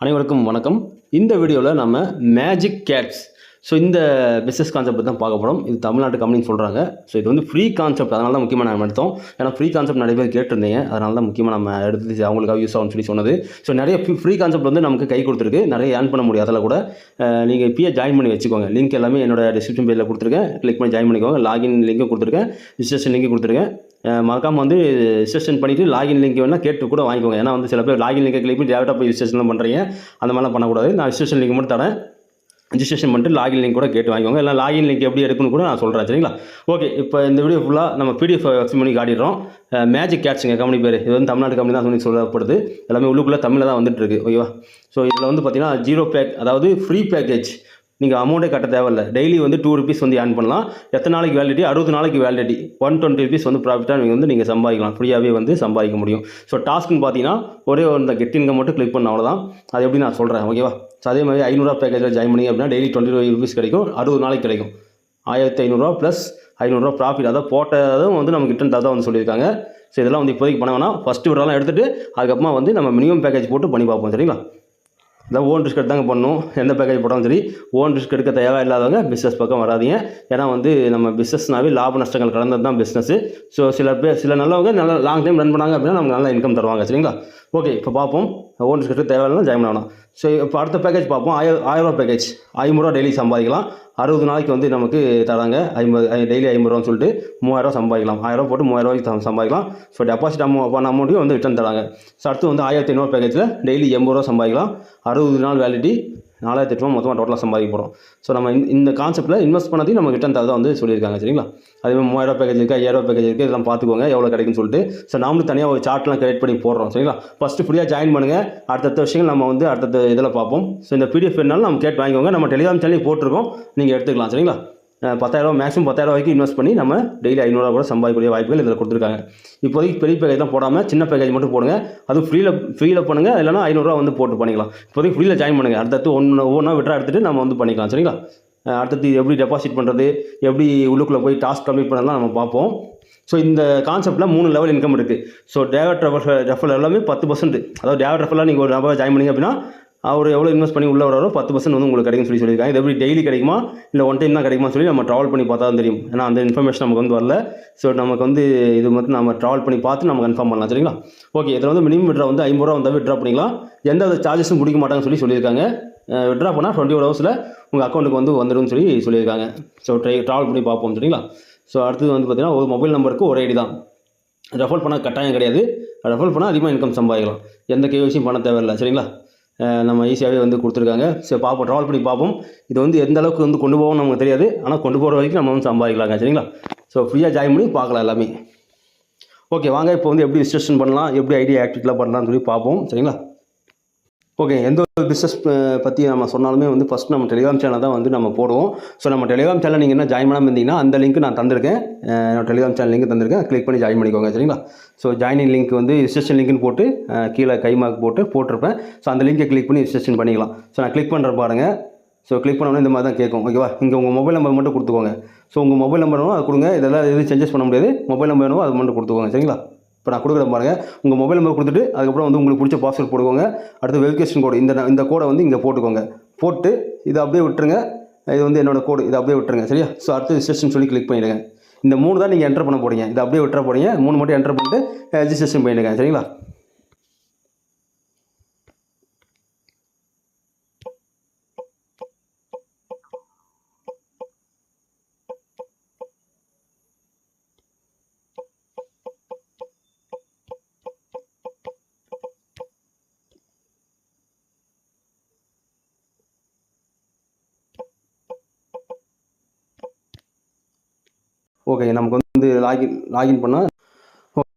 அனைவருக்கும் வணக்கம். இந்த வீடியோவில் நம்ம மேஜிக் கேட்ஸ் ஸோ இந்த பிஸ்னஸ் கான்செப்ட் தான் பார்க்க போகிறோம் இது தமிழ்நாட்டு கம்பெனின்னு சொல்கிறாங்க ஸோ இது வந்து ஃப்ரீ கான்செப்ட் அதனால தான் முக்கியமாக நம்ம எடுத்தோம். ஏன்னா ஃப்ரீ கான்செப்ட் நிறைய பேர் கேட்டிருந்தீங்க. அதனால தான் முக்கியமாக நம்ம எடுத்து அவங்களுக்காக யூஸ் ஆகும்னு சொல்லி சொன்னது. ஸோ நிறைய ஃப்ரீ கான்செப்ட் வந்து நமக்கு கை கொடுத்துருக்கு. நிறைய ஏர்ன் பண்ண முடியும் அதில் கூட நீங்கள் இப்பயே ஜாயின் பண்ணி வச்சுக்கோங்க. லிங்க் எல்லாமே என்னோட டிஸ்கிரிப்ஷன் பேஜில் கொடுத்துருக்கேன். கிளிக் பண்ணி ஜாயின் பண்ணிக்கோங்க. லாகின் லிங்க்கும் கொடுத்துருக்கேன். ரிஜிஸ்ட்ரேஷன் லிங்க் கொடுத்துருக்கேன். மறக்காமல் வந்து ரிஜிஸ்ட்ரேஷன் பண்ணிவிட்டு லாகின் லிங்க் வேணால் கேட்டு கூட வாங்கிக்கோங்க. ஏன்னா வந்து சில பேர் லாகின் லிங்கை கிளிக் பண்ணி டேரெக்டாக போய் ரிஜிஸ்ட்ரேஷன்லாம் பண்ணுறீங்க அந்த மாதிரிலாம் பண்ணக்கூடாது. நான் ரிஜிஸ்ட்ரேஷன் லிங்க் மட்டும் தரேன். ரிஜிஸ்ட்ரேஷன் பண்ணிட்டு லாகின் லிங்க் கூட கேட்டு வாங்கிக்கோங்க. இல்லை லாகின் லிங்க் எப்படி எடுக்கணும் கூட நான் சொல்கிறேன் சரிங்களா? ஓகே இப்போ இந்த வீடியோ ஃபுல்லாக நம்ம பிடிஎஃப் எக்ஸ்பிளைன் பண்ணி காட்டிடுறோம். மேஜிக் கேட்ஸுங்க கம்பெனி பேர். இது வந்து தமிழ்நாடு கம்பெனி தான் சொல்லி சொல்லப்படுது. எல்லாமே உள்ளுக்குள்ளே தமிழில் தான் வந்துட்டு இருக்கு. ஓகேவா ஸோ இதில் வந்து பார்த்தீங்கன்னா ஜீரோ பேக் அதாவது ஃப்ரீ பேக்கேஜ் நீங்கள் அமௌண்ட்டே கட்ட தேவையில்ல. டெய்லி வந்து டூ ருபீஸ் வந்து ஏர்ன் பண்ணலாம். எத்தனை நாளைக்கு வேலிடிட்டி அறுபது நாளைக்கு வேலிடிட்டி ஒன் டுவெண்ட்டி ருபீஸ் வந்து ப்ராஃபிட்டாக நீங்கள் வந்து நீங்கள் சம்பாதிக்கலாம். ஃப்ரீயாகவே வந்து சம்பாதிக்க முடியும். ஸோ டாஸ்க்குன்னு பார்த்தீங்கன்னா ஒரே ஒரு இந்த கெட் இன்கம் மட்டும் கிளிக் பண்ண அவ்வளோதான் அது எப்படி நான் சொல்கிறேன் ஓகேவா ஸோ அதே மாதிரி ஐநூறுரூவா பேக்கேஜில் ஜாயின் பண்ணி அப்படின்னா டெய்லி டுவெண்ட்டி ஃபைவ் ருபீஸ் கிடைக்கும். அறுபது நாளைக்கு கிடைக்கும். ஆயிரத்தி ஐநூறுரூவா ப்ளஸ் ஐநூறுரூவா ப்ராஃபிட் அதான் போட்டதும் வந்து நமக்கு ரிட்டன் தான் வந்து சொல்லியிருக்காங்க. ஸோ இதெல்லாம் வந்து இப்போதைக்கு பண்ண வேணாம். ஃபஸ்ட்டு விடலாம் எடுத்துகிட்டு அதுக்கப்புறமா வந்து நம்ம மினிமம் பேக்கேஜ் போட்டு பண்ணி பார்ப்போம். சரிங்களா? இதான் ஓன் ரிஸ்க் எடுத்தாங்க பண்ணணும் எந்த பேக்கேஜ் போட்டாலும் சரி ஓன் ரிஸ்க் எடுக்க தேவை இல்லாதவங்க பிஸ்னஸ் பக்கம் வராதிங்க. ஏன்னா வந்து நம்ம பிஸ்னஸ்னாவே லாப நஷ்டங்கள் கலந்தது தான் பிஸ்னஸ் ஸோ சில பேர் சில நல்லவங்க நல்ல லாங் டைம் ரன் பண்ணாங்க அப்படின்னா நமக்கு நல்ல இன்கம் தருவாங்க. சரிங்களா? ஓகே இப்போ பார்ப்போம். ஓன் ரிஸ்க் எடுக்க ஜாயின் ஜாயின் பண்ணணும். ஸோ இப்போ அடுத்த பேக்கேஜ் பார்ப்போம். ஆயிரம் ஆயிரரூவா பேக்கேஜ் ஐம்பதுரூவா டெய்லி சம்பாதிக்கலாம். அறுபது நாளைக்கு வந்து நமக்கு தராங்க. ஐம்பது டெய்லி ஐம்பது ரூபான்னு சொல்லிட்டு மூவாயிரரூவா சம்பாதிக்கலாம். ஆயிரம் போட்டு மூவாயிரரூவாய்க்கு சம்பாதிக்கலாம். ஸோ டெபாசிட் அமௌ பண்ண அமௌண்ட்டையும் வந்து ரிட்டர்ன் தராங்க. ஸோ அடுத்து வந்து ஆயிரத்தி ஐநூறு பேக்கேஜில் டெய்லி எண்பது ரூபா சம்பாதிக்கலாம். அறுபது நாள் வேலிட்டி நாலாயிரத்தி எட்டு மொத்தமாக டோட்டலாக சம்பாதிக்க போகிறோம் ஸோ நம்ம இந்த- கான்செப்ட்டில் இன்வெஸ்ட் பண்ணதையும் நம்ம ரிட்டன் தரதான் வந்து சொல்லியிருக்காங்க சரிங்களா? அதே மாதிரி மூவாயிரம் பேக்கேஜ் இருக்குது ஐயாயிரம் பேக்கேஜ் இருக்குது இதெல்லாம் பார்த்துக்கோங்க எவ்வளோ கிடைக்குன்னு சொல்லிட்டு. ஸோ நாமளும் தனியாக ஒரு சார்ட்லாம் கிரியேட் பண்ணி போடுறோம் சரிங்களா? ஃபஸ்ட்டு ஃப்ரீயாக ஜாயின் பண்ணுங்கள் அடுத்தடுத்த விஷயங்கள் நம்ம வந்து அடுத்தடுத்த இதில் பார்ப்போம். ஸோ இந்த பிடிஎஃப் வேணாலும் நம்ம கேட்டு வாங்கிக்கோங்க. நம்ம டெலிகிராம் சேனல் போட்டிருக்கோம். நீங்கள் எடுத்துக்கலாம் சரிங்களா? பத்தாயிரரூவா பத்தாயிரம் மேக்ஸிமம் பத்தாயிரம் வரைக்கும் இன்வெஸ்ட் பண்ணி நம்ம டெய்லி ஐநூறுரூவா கூட சம்பாதிக்கக்கூடிய வாய்ப்புகள் இதில் கொடுத்துருக்காங்க. இப்போதைக்கு பெரிய பேக்கேஜ் தான் போடாமல் சின்ன பேக்கேஜ் மட்டும் போடுங்க. அது ஃப்ரீயில் ஃப்ரீயில் பண்ணுங்கள் இல்லைனா ஐநூறுரூவா வந்து போட்டு பண்ணிக்கலாம். இப்போதைக்கு ஃப்ரீயில் ஜாயின் பண்ணுங்கள் அடுத்தடுத்து ஒன்று ஒவ்வொன்றா விட்ரா எடுத்துகிட்டு நம்ம வந்து பண்ணிக்கலாம். சரிங்களா? அடுத்தது எப்படி டெபாசிட் பண்ணுறது எப்படி உள்ளுக்குள்ளே போய் டாஸ்க் கம்ப்ளீட் பண்ணலாம் நம்ம பார்ப்போம். ஸோ இந்த கான்செப்ட்டில் மூணு லெவல் இன்கம் இருக்குது ஸோ டேவட் ரெஃபர் ரெஃபர் எல்லாமே பத்து பர்சன்ட் அதாவது டேவட் ரெஃபரில் நீங்கள் ஒரு நபர் ஜாயின் பண்ணீங்க அப்படின்னா அவர் எவ்வளோ இன்வெஸ்ட் பண்ணி உள்ள வராரோ பத்து பர்சன்ட் வந்து உங்களுக்கு கிடைக்கும் சொல்லி சொல்லியிருக்காங்க. இது எப்படி டெய்லி கிடைக்குமா? இல்லை ஒன் டைம் தான் கிடைக்குமா சொல்லி நம்ம ட்ராவல் பண்ணி பார்த்தா தான் தெரியும். ஏன்னா அந்த இன்ஃபர்மேஷன் நமக்கு வந்து வரல. ஸோ நமக்கு வந்து இது மட்டும் நம்ம ட்ராவல் பண்ணி பார்த்து நம்ம கன்ஃபார்ம் பண்ணலாம் சரிங்களா? ஓகே இதில் வந்து மினிமம் விட்ரா வந்து ஐம்பது ரூபா வந்தால் விட்ரா பண்ணிக்கலாம். எந்த சார்ஜஸும் பிடிக்க மாட்டாங்கன்னு சொல்லி சொல்லியிருக்காங்க. விட்ரா பண்ணால் டுவெண்ட்டி ஃபோர் ஹவர்ஸில் உங்கள் அக்கௌண்ட்டுக்கு வந்து வந்துடும் சொல்லி சொல்லியிருக்காங்க. ஸோ ட்ரை ட்ராவல் பண்ணி பார்ப்போம் சரிங்களா? ஸோ அடுத்தது வந்து பார்த்திங்கன்னா ஒரு மொபைல் நம்பருக்கு ஒரு ஐடி தான். ரெஃபர் பண்ணால் கட்டாயம் கிடையாது. ரெஃபர் பண்ணால் அதிகமாக இன்கம் சம்பாதிக்கலாம். எந்த கேவிசியும் பண்ண தேவையில்லை சரிங்களா? நம்ம ஈஸியாகவே வந்து கொடுத்துருக்காங்க. சரி பார்ப்போம். ட்ராவல் பண்ணி பார்ப்போம். இது வந்து எந்த அளவுக்கு வந்து கொண்டு போவோம் நமக்கு தெரியாது. ஆனால் கொண்டு போகிற வரைக்கும் நம்ம வந்து சம்பாதிக்கலாங்க. சரிங்களா? ஸோ ஃப்ரீயாக ஜாயின் பண்ணி பார்க்கலாம் எல்லாமே. ஓகே வாங்க. இப்போ வந்து எப்படி ரிஜிஸ்ட்ரேஷன் பண்ணலாம்? எப்படி ஐடி ஆக்டிவிட்டிலாம் பண்ணலாம்னு சொல்லி பார்ப்போம். சரிங்களா? ஓகே எந்த ஒரு பிஸ்னஸ் பற்றி நம்ம சொன்னாலுமே வந்து ஃபஸ்ட் நம்ம டெலிகிராம் சேனல் தான் வந்து நம்ம போடுவோம். ஸோ நம்ம டெலிகிராம் சேனல் நீங்கள் என்ன ஜாயின் பண்ணாமல் இருந்தீங்கன்னா அந்த லிங்க் நான் தந்திருக்கேன். என்னோட டெலிகிராம் சேனல் லிங்க் தந்திருக்கேன். கிளிக் பண்ணி ஜாயின் பண்ணிக்கோங்க சரிங்களா? ஸோ ஜாயினிங் லிங்க் வந்து ரிஜிஸ்ட்ரேஷன் லிங்க்னு போட்டு கீழே கை மார்க் போட்டு போட்டிருப்பேன். ஸோ அந்த லிங்கை கிளிக் பண்ணி ரிஜிஸ்ட்ரேஷன் பண்ணிக்கலாம். ஸோ நான் கிளிக் பண்ணுற பாருங்க. ஸோ கிளிக் பண்ணோன்னே இந்த மாதிரி தான் கேட்கும். ஓகேவா இங்கே உங்கள் மொபைல் நம்பர் மட்டும் கொடுத்துக்கோங்க. ஸோ உங்கள் மொபைல் நம்பர் வேணும் அது கொடுங்க. இதெல்லாம் எதுவும் சேஞ்சஸ் பண்ண முடியாது. மொபைல் நம்பர் வேணும் அது மட்டும் கொடுத்துக்கோங்க சரிங்களா? இப்போ நான் கொடுக்குற பாருங்கள் உங்கள் மொபைல் நம்பர் கொடுத்துட்டு அதுக்கப்புறம் வந்து உங்களுக்கு பிடிச்ச பாஸ்வேர்ட் போட்டுக்கோங்க அடுத்து வெரிஃபிகேஷன் கோடு இந்த இந்த கோடை வந்து இங்கே போட்டுக்கோங்க. போட்டு இதை அப்படியே விட்டுருங்க. இது வந்து என்னோடய கோடு இதை அப்படியே விட்டுருங்க. சரியா? ஸோ அடுத்து ரிஜிஸ்ட்ரேஷன் சொல்லி கிளிக் பண்ணிடுங்க. இந்த மூணு தான் நீங்கள் என்டர் பண்ண போகிறீங்க இதை அப்படியே விட்டுற போறீங்க. மூணு மட்டும் என்டர் பண்ணிட்டு ரெஜிஸ்ட்ரேஷன் பண்ணிடுங்க. சரிங்களா? ஓகே நமக்கு வந்து லாகின் லாகின் பண்ணால்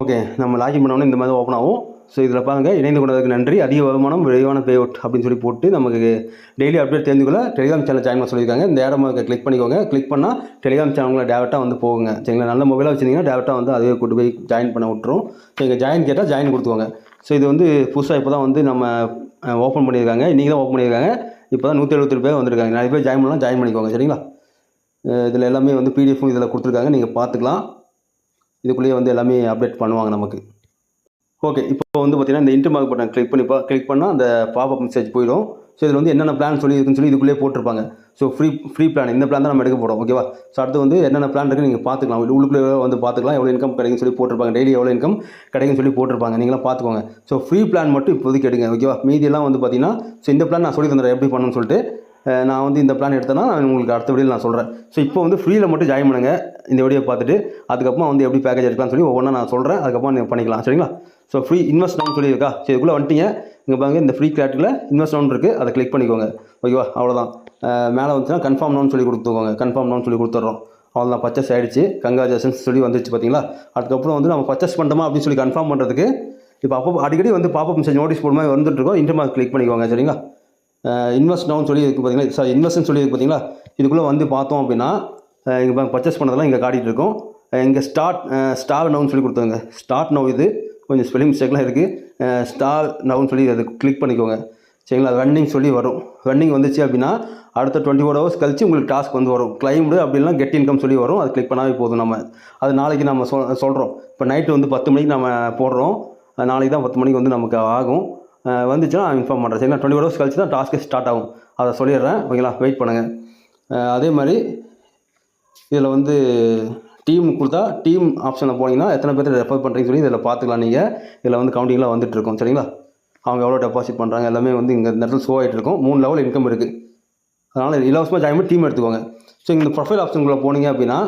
ஓகே நம்ம லாகின் பண்ணோன்னே இந்த மாதிரி ஓப்பன் ஆகும். ஸோ இதில் பாருங்க இணைந்து கொண்டதுக்கு நன்றி. அதிக வருமானம் விரைவான பே அவுட் அப்படின்னு சொல்லி போட்டு நமக்கு டெய்லி அப்டேட் தெரிஞ்சுக்கொள்ள டெலிகிராம் சேனல் ஜாயின் பண்ண சொல்லியிருக்காங்க. இந்த இடம் கிளிக் பண்ணிக்கோங்க. கிளிக் பண்ணால் டெலிகிராம் சேனல் டேரெக்டாக வந்து போகுங்க. சரிங்களா? நல்ல மொபைலாக வச்சிருந்தீங்கன்னா டேரெக்டாக வந்து அதுவே கூட்டு போய் ஜாயின் பண்ண விட்டுரும். ஸோ இங்கே ஜாயின் கேட்டால் ஜாயின் கொடுத்துக்கோங்க. ஸோ இது வந்து புதுசாக இப்போ தான் வந்து நம்ம ஓப்பன் பண்ணியிருக்காங்க. இன்றைக்கி தான் ஓப்பன் பண்ணியிருக்காங்க. இப்போ தான் நூற்றி எழுபத்தி பேர் வந்திருக்காங்க. நிறைய பேர் ஜாயின் பண்ணலாம் ஜாயின் பண்ணிக்கோங்க. சரிங்களா? இதில் எல்லாமே வந்து பிடிஎஃப்பும் இதில் கொடுத்துருக்காங்க. நீங்கள் பார்த்துக்கலாம். இதுக்குள்ளேயே வந்து எல்லாமே அப்டேட் பண்ணுவாங்க நமக்கு. ஓகே இப்போ வந்து பார்த்தீங்கன்னா இந்த இன்டர் மார்க் பட்டன் கிளிக் பண்ணி கிளிக் பண்ணால் அந்த பாப்அப் மெசேஜ் போயிடும். ஸோ இதில் வந்து என்னென்ன பிளான் சொல்லி இருக்குன்னு சொல்லி இதுக்குள்ளே போட்டிருப்பாங்க. ஸோ ஃப்ரீ ஃப்ரீ பிளான் இந்த பிளான் தான் நம்ம எடுக்க போகிறோம் ஓகேவா ஸோ அடுத்து வந்து என்னென்ன பிளான் இருக்குது நீங்கள் பார்த்துக்கலாம். உள்ளுக்குள்ளே வந்து பார்த்துக்கலாம். எவ்வளோ இன்கம் கிடைக்குன்னு சொல்லி போட்டிருப்பாங்க. டெய்லி எவ்வளோ இன்கம் கிடைக்குன்னு சொல்லி போட்டிருப்பாங்க. நீங்களாம் பார்த்துக்கோங்க. ஸோ ஃப்ரீ பிளான் மட்டும் இப்போதைக்கு எடுங்க. ஓகேவா மீதியெல்லாம் வந்து பார்த்தீங்கன்னா ஸோ இந்த பிளான் நான் சொல்லி தந்துடுறேன். எப்படி பண்ணணும்னு சொல்லிட்டு நான் வந்து இந்த பிளான் எடுத்தேன்னா நான் உங்களுக்கு அடுத்த வீடியோவில் நான் சொல்கிறேன் ஸோ இப்போ வந்து ஃப்ரீயில் மட்டும் ஜாயின் பண்ணுங்கள் இந்த வீடியோ பார்த்துட்டு அதுக்கப்புறம் வந்து எப்படி பேக்கேஜ் எடுக்கலாம்னு சொல்லி ஒவ்வொன்றா நான் சொல்கிறேன் அதுக்கப்புறம் நீங்கள் பண்ணிக்கலாம். சரிங்களா? ஸோ ஃப்ரீ இன்வெஸ்ட் டவுன் சொல்லியிருக்கா சரி இதுக்குள்ளே வந்துட்டீங்க. இங்கே பாருங்கள் இந்த ஃப்ரீ கிளாட்டில் இன்வெஸ்ட் டவுன் இருக்குது அதை கிளிக் பண்ணிக்கோங்க. ஓகேவா? அவ்வளோதான் மேலே வந்துச்சுன்னா கன்ஃபார்ம் டவுன் சொல்லி கொடுத்துக்கோங்க. கன்ஃபார்ம் டவுன் சொல்லி கொடுத்துட்றோம். அவ்வளோதான் பர்ச்சேஸ் ஆகிடுச்சு கங்காஜேஷன்ஸ் சொல்லி வந்துச்சு பார்த்தீங்களா அதுக்கப்புறம் வந்து நம்ம பர்ச்சேஸ் பண்ணுறோமா அப்படின்னு சொல்லி கன்ஃபார்ம் பண்ணுறதுக்கு இப்போ அப்போ அடிக்கடி வந்து பாப்பப் மெசேஜ் நோட்டீஸ் போடுமா வந்துட்டு இருக்கோம். இன்டர்மார்க் கிளிக் பண்ணிக்கோங்க. சரிங்களா? இன்வெஸ்ட் டவுன் சொல்லி இருக்குது பார்த்தீங்களா சாரி இன்வெஸ்ட்னு சொல்லி இருக்குது பார்த்தீங்களா இதுக்குள்ளே வந்து பார்த்தோம் அப்படின்னா இங்கே பர்ச்சேஸ் பண்ணதெல்லாம் இங்கே காட்டிகிட்டு இருக்கோம். இங்கே ஸ்டார்ட் ஸ்டார் நவுன்னு சொல்லி கொடுத்தாங்க ஸ்டார்ட் நவ் இது கொஞ்சம் ஸ்பெல்லிங் மிஸ்டேக்லாம் இருக்குது ஸ்டார் நவுன்னு சொல்லி அது கிளிக் பண்ணிக்கோங்க. சரிங்களா? ரன்னிங் சொல்லி வரும். ரன்னிங் வந்துச்சு அப்படின்னா அடுத்த டுவெண்ட்டி ஃபோர் ஹவர்ஸ் கழிச்சு உங்களுக்கு டாஸ்க் வந்து வரும். கிளைம்டு அப்படின்னா கெட் இன்கம் சொல்லி வரும். அது கிளிக் பண்ணாவே போதும் நம்ம. அது நாளைக்கு நம்ம சொல் சொல்கிறோம் இப்போ நைட்டு வந்து பத்து மணிக்கு நம்ம போடுறோம். நாளைக்கு தான் பத்து மணிக்கு வந்து நமக்கு ஆகும். வந்துச்சுன்னா நான் இன்ஃபார்ம் பண்ணுறேன் சரிங்களா? டுவெண்ட்டி ஃபோர் ஹவர்ஸ் கழிச்சு தான் டாஸ்க்கு ஸ்டார்ட் ஆகும். அதை சொல்லிடுறேன். ஓகேங்களா வெயிட் பண்ணுங்கள் அதே மாதிரி இதில் வந்து டீம் கொடுத்தா டீம் ஆப்ஷனில் போனீங்கன்னா எத்தனை பேர் ரெஃபர் பண்ணுறீங்கன்னு சொல்லி இதில் பார்த்துக்கலாம் நீங்கள் இதில் வந்து கவுண்டிங்லாம் வந்துட்டு இருக்கும். சரிங்களா? அவங்க எவ்வளோ டெபாசிட் பண்ணுறாங்க எல்லாமே வந்து இங்கே இந்த இடத்துல ஷோ ஆகிட்டு இருக்கும். மூணு லெவல் இன்கம் இருக்குது அதனால் இலவசமாக ஜாயின் பண்ணி டீம் எடுத்துக்கோங்க. ஸோ இந்த ப்ரொஃபைல் ஆப்ஷனுக்குள்ளே போனீங்க அப்படின்னா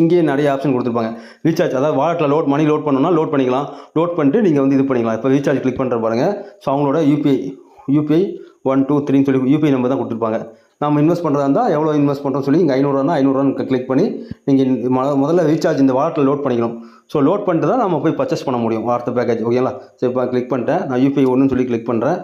இங்கேயே நிறைய ஆப்ஷன் கொடுத்துருப்பாங்க. ரீசார்ஜ் அதாவது வாலெட்டில் லோட் மணி லோட் பண்ணணும்னா லோட் பண்ணிக்கலாம். லோட் பண்ணிட்டு நீங்கள் வந்து இது பண்ணிக்கலாம். இப்போ ரீசார்ஜ் கிளிக் பண்ணுற பாருங்கள் ஸோ அவங்களோட யூபிஐ யூபிஐ ஒன் டூ த்ரீன்னு சொல்லி யூபிஐ நம்பர் தான் கொடுத்துருப்பாங்க. நம்ம இன்வெஸ்ட் பண்ணுறதா இருந்தால் எவ்வளோ இன்வெஸ்ட் பண்ணுறோம் சொல்லி இங்கே ஐநூறுரூவா ஐநூறுரூவான்னு கிளிக் பண்ணி நீங்கள் முதல்ல ரீசார்ஜ் இந்த வாலெட்டில் லோட் பண்ணிக்கணும். ஸோ லோட் பண்ணிட்டு தான் நம்ம போய் பர்ச்சேஸ் பண்ண முடியும். வார்த்தை பேக்கேஜ் ஓகேங்களா சரி இப்போ கிளிக் பண்ணிட்டேன். நான் யூபிஐ ஒன்றுன்னு சொல்லி கிளிக் பண்ணுறேன்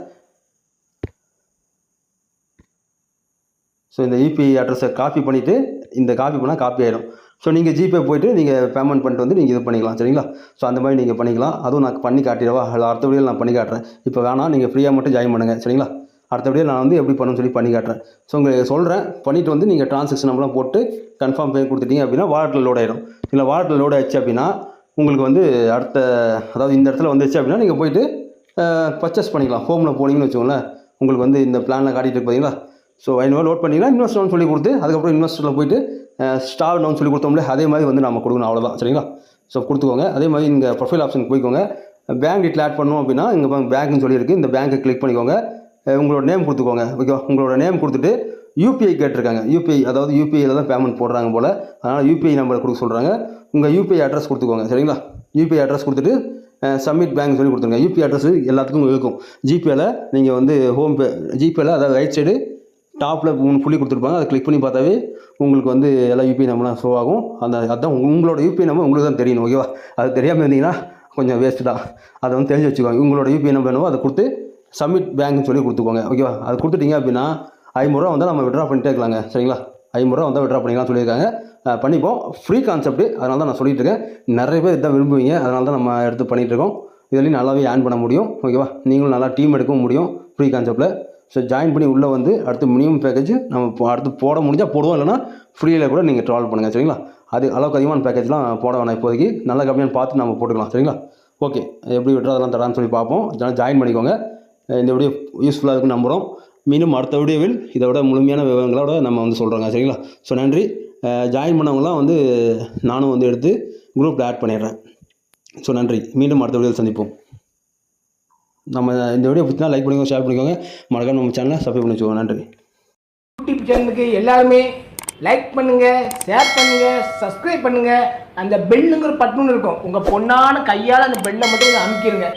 ஸோ இந்த யூபிஐ அட்ரஸை காப்பி பண்ணிவிட்டு இந்த காப்பி பண்ணால் காப்பி ஆயிடும். ஸோ நீங்கள் ஜிபே போயிட்டு நீங்கள் பேமெண்ட் பண்ணிட்டு வந்து நீங்கள் இது பண்ணிக்கலாம் சரிங்களா? ஸோ அந்த மாதிரி நீங்கள் பண்ணிக்கலாம். அதுவும் நான் பண்ணி காட்டிடவா? இல்லை அடுத்த வீடியோவில் நான் பண்ணி காட்டுறேன். இப்போ வேணாம் நீங்கள் ஃப்ரீயாக மட்டும் ஜாயின் பண்ணுங்கள் சரிங்களா? அடுத்த வீடியோ நான் வந்து எப்படி பண்ணணும்னு சொல்லி பண்ணி காட்டுறேன். ஸோ உங்களுக்கு சொல்கிறேன் பண்ணிவிட்டு வந்து நீங்கள் ட்ரான்சாக்ஷன் நம்பர்லாம் போட்டு கன்ஃபார்ம் பண்ணி கொடுத்துட்டீங்க அப்படின்னா வாலெட்டில் லோட் ஆயிடும். இல்லை வாலெட்டில் லோட் ஆயிடுச்சு அப்படின்னா உங்களுக்கு வந்து அடுத்த அதாவது இந்த இடத்துல வந்துச்சு அப்படின்னா நீங்கள் போயிட்டு பர்ச்சேஸ் பண்ணிக்கலாம். ஹோமில் போனீங்கன்னு வச்சுக்கோங்களேன். உங்களுக்கு வந்து இந்த பிளானில் காட்டிட்டு பார்த்தீங்களா ஸோ ஐநூறுவா லோட் பண்ணிங்கன்னா இன்வெஸ்ட்மெண்ட் சொல்லி கொடுத்து அதுக்கப்புறம் இன்வெஸ்டரில் போயிட்டு ஸ்டார் லோன் சொல்லி கொடுத்தோம்ல அதே மாதிரி வந்து நம்ம கொடுக்கணும் அவ்வளோதான் சரிங்களா? ஸோ கொடுத்துக்கோங்க. அதே மாதிரி இங்கே ப்ரொஃபைல் ஆப்ஷன் போய்க்கோங்க. பேங்க் டீட்டில் ஆட் பண்ணணும் அப்படின்னா இங்கே பேங்க்னு சொல்லியிருக்கு. இந்த பேங்க்கை கிளிக் பண்ணிக்கோங்க. உங்களோட நேம் கொடுத்துக்கோங்க. ஓகேவா உங்களோட நேம் கொடுத்துட்டு யூபிஐ கேட்டிருக்காங்க. யூபிஐ அதாவது யூபிஐயில் தான் பேமெண்ட் போடுறாங்க போல். அதனால் யூபிஐ நம்பர் கொடுக்க சொல்கிறாங்க உங்கள் யூபிஐ அட்ரஸ் கொடுத்துக்கோங்க. சரிங்களா? யூபிஐ அட்ரஸ் கொடுத்துட்டு சப்மிட் பேங்க் சொல்லி கொடுத்துருங்க. யூபிஐ அட்ரஸ் எல்லாத்துக்கும் இருக்கும் ஜிபேயில் நீங்கள் வந்து ஹோம் பே ஜிபேயில் அதாவது ரைட் சைடு டாப்பில் மூணு புள்ளி கொடுத்துருப்பாங்க. அதை கிளிக் பண்ணி பார்த்தாவே உங்களுக்கு வந்து எல்லா யூபிஐ நம்பர்லாம் ஷோ ஆகும். அந்த அதான் உங்களோட யூபிஐ நம்பர் உங்களுக்கு தான் தெரியணும் ஓகேவா அது தெரியாமல் இருந்தீங்கன்னா கொஞ்சம் வேஸ்ட்டு தான். அதை வந்து தெரிஞ்சு வச்சுக்கோங்க. உங்களோட யூபிஐ நம்பர் என்னவோ அதை கொடுத்து சப்மிட் பேங்க்னு சொல்லி கொடுத்துக்கோங்க ஓகேவா அது கொடுத்துட்டீங்க அப்படின்னா ஐம்பதுரூவா வந்தால் நம்ம விட்ரா பண்ணிட்டே இருக்கலாங்க சரிங்களா? ஐம்பதுரூவா வந்தால் விட்ரா பண்ணிக்கலாம்னு சொல்லியிருக்காங்க. பண்ணிப்போம். ஃப்ரீ கான்செப்ட் அதனால தான் நான் சொல்லிட்டு இருக்கேன். நிறைய பேர் இதான் விரும்புவீங்க. அதனால தான் நம்ம எடுத்து பண்ணிகிட்டு இருக்கோம். இதுலேயும் நல்லாவே ஏர்ன் பண்ண முடியும் ஓகேவா நீங்களும் நல்லா டீம் எடுக்கவும் முடியும் ஃப்ரீ கான்செப்ட்டில் ஸோ ஜாயின் பண்ணி உள்ளே வந்து அடுத்து மினிமம் பேக்கேஜ் நம்ம அடுத்து போட முடிஞ்சால் போடுவோம். இல்லைனா ஃப்ரீயில் கூட நீங்கள் ட்ராவல் பண்ணுங்கள் சரிங்களா? அது அளவுக்கு அதிகமான பேக்கேஜ்லாம் போட வேணாம் இப்போதைக்கு. நல்ல கம்பெனியாக பார்த்து நம்ம போட்டுக்கலாம். சரிங்களா? ஓகே எப்படி விட்றா அதெல்லாம் தரான்னு சொல்லி பார்ப்போம். ஜாயின் பண்ணிக்கோங்க. இந்த வீடியோ யூஸ்ஃபுல்லாக இருக்குன்னு நம்புகிறோம் மீண்டும் அடுத்த வீடியோவில் இதை விட முழுமையான விவரங்களோட நம்ம வந்து சொல்கிறோங்க சரிங்களா? ஸோ நன்றி. ஜாயின் பண்ணவங்களாம் வந்து நானும் வந்து எடுத்து குரூப்பில் ஆட் பண்ணிடுறேன். ஸோ நன்றி. மீண்டும் அடுத்த வீடியோவில் சந்திப்போம். நம்ம இந்த வீடியோ பிடிச்சினா லைக் பண்ணிக்கோங்க ஷேர் பண்ணிக்கோங்க. மறக்காம நம்ம சேனலை சப்ஸ்கிரைப் பண்ணி வச்சுக்கோங்க நன்றி. யூடியூப் சேனலுக்கு எல்லாருமே லைக் பண்ணுங்கள் ஷேர் பண்ணுங்கள் சப்ஸ்கிரைப் பண்ணுங்கள் அந்த பெல்லுங்கிற பட்டுன்னு இருக்கும். உங்கள் பொண்ணான கையால் அந்த பெல்லை மட்டும் அமுக்கிடுங்க